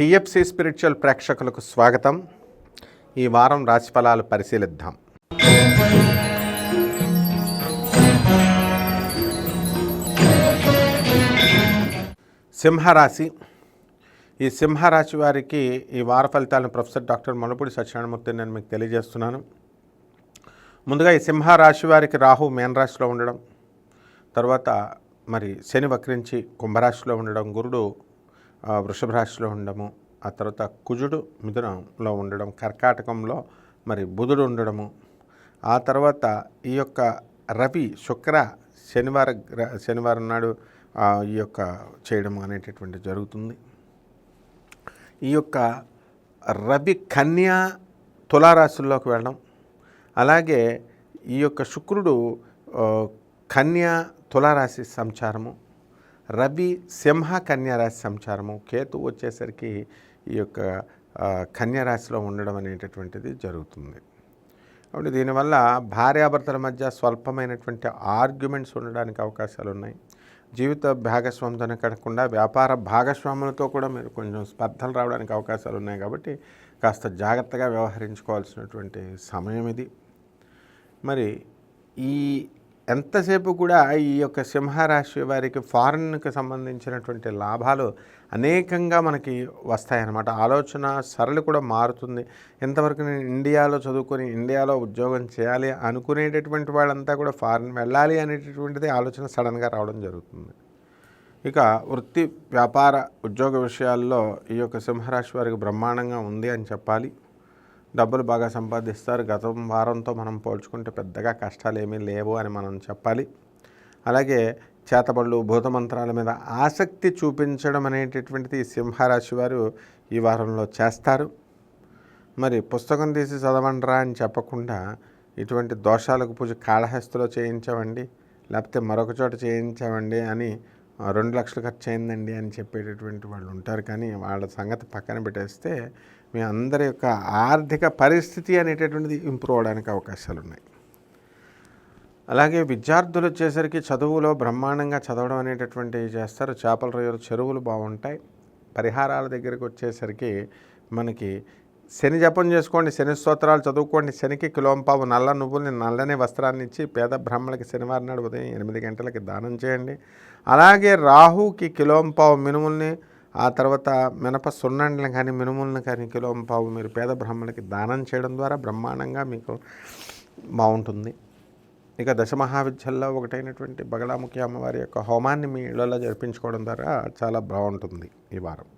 TFC spiritual ప్రేక్షకులకు స్వాగతం. ఈ వారం రాశిఫలాలు పరిశీలిద్దాం. సింహరాశి. ఈ సింహరాశి వారికి ఈ వార ఫలితాలను ప్రొఫెసర్ డాక్టర్ మనుపూడి సత్యనారాయణమూర్తి నేను మీకు తెలియజేస్తున్నాను. ముందుగా ఈ సింహరాశి వారికి రాహు మేన రాశిలో ఉండడం తర్వాత మరి శని వక్రించి కుంభరాశిలో ఉండడం గురుడు వృషభ రాశిలో ఉండడము ఆ తర్వాత కుజుడు మిథునంలో ఉండడం కర్కాటకంలో మరి బుధుడు ఉండడము ఆ తర్వాత ఈ యొక్క రవి శుక్ర శనివార శనివారం నాడు ఈ యొక్క చేయడం అనేటటువంటి జరుగుతుంది. ఈ యొక్క రవి కన్యా తులారాశుల్లోకి వెళ్ళడం అలాగే ఈ యొక్క శుక్రుడు కన్యా తులారాశి సంచారము రవి సింహ కన్యారాశి సంచారము. కేతు వచ్చేసరికి ఈ యొక్క కన్యరాశిలో ఉండడం అనేటటువంటిది జరుగుతుంది. కాబట్టి దీనివల్ల భార్యాభర్తల మధ్య స్వల్పమైనటువంటి ఆర్గ్యుమెంట్స్ ఉండడానికి అవకాశాలు ఉన్నాయి జీవిత భాగస్వామితోనే కాకుండా వ్యాపార భాగస్వాములతో కూడా మీరు కొంచెం స్పర్ధలు రావడానికి అవకాశాలు ఉన్నాయి కాబట్టి కాస్త జాగ్రత్తగా వ్యవహరించుకోవాల్సినటువంటి సమయం ఇది. మరి ఈ ఎంతసేపు కూడా ఈ యొక్క సింహరాశి వారికి ఫారిన్కి సంబంధించినటువంటి లాభాలు అనేకంగా మనకి వస్తాయన్నమాట. ఆలోచన సరళి కూడా మారుతుంది. ఎంతవరకు నేను ఇండియాలో చదువుకొని ఇండియాలో ఉద్యోగం చేయాలి అనుకునేటటువంటి వాళ్ళంతా కూడా ఫారిన్ వెళ్ళాలి అనేటటువంటిది ఆలోచన సడన్గా రావడం జరుగుతుంది. ఇక వృత్తి వ్యాపార ఉద్యోగ విషయాల్లో ఈ యొక్క సింహరాశి వారికి బ్రహ్మాండంగా ఉంది అని చెప్పాలి. డబ్బులు బాగా సంపాదిస్తారు. గతం వారంతో మనం పోల్చుకుంటే పెద్దగా కష్టాలు ఏమీ లేవు అని మనం చెప్పాలి. అలాగే చేతబడులు భూతమంత్రాల మీద ఆసక్తి చూపించడం అనేటటువంటిది సింహరాశి వారు ఈ వారంలో చేస్తారు. మరి పుస్తకం తీసి చదవండిరా అని చెప్పకుండా ఇటువంటి దోషాలకు పూజ కాళహస్తిలో చేయించామండి. లేకపోతే మరొక చోట చేయించామండి అని రెండు లక్షలు ఖర్చు అయిందండి అని చెప్పేటటువంటి వాళ్ళు ఉంటారు. కానీ వాళ్ళ సంగతి పక్కన పెట్టేస్తే మీ అందరి యొక్క ఆర్థిక పరిస్థితి అనేటటువంటిది ఇంప్రూవ్ అవడానికి అవకాశాలు ఉన్నాయి. అలాగే విద్యార్థులు వచ్చేసరికి చదువులో బ్రహ్మాండంగా చదవడం అనేటటువంటివి చేస్తారు. చేపల రొయ్యలు చెరువులు బాగుంటాయి. పరిహారాల దగ్గరికి వచ్చేసరికి మనకి శని జపం చేసుకోండి శని స్తోత్రాలు చదువుకోండి శనికి కిలోంపావు నల్ల నువ్వుల్ని నల్లని వస్త్రాన్ని ఇచ్చి పేద బ్రాహ్మణులకి శనివారం నాడు ఉదయం ఎనిమిది గంటలకి దానం చేయండి. అలాగే రాహుకి కిలోంపావు మినుముల్ని ఆ తర్వాత మినప సున్నండ్లను కానీ మినుములను కానీ కిలోంపావు మీరు పేద బ్రాహ్మణులకి దానం చేయడం ద్వారా బ్రహ్మాండంగా మీకు బాగుంటుంది. ఇక దశమహావిద్యల్లో ఒకటైనటువంటి బగలాముఖి అమ్మవారి యొక్క హోమాన్ని మీ ఇళ్ళలో జరిపించుకోవడం ద్వారా చాలా బాగుంటుంది ఈ వారం.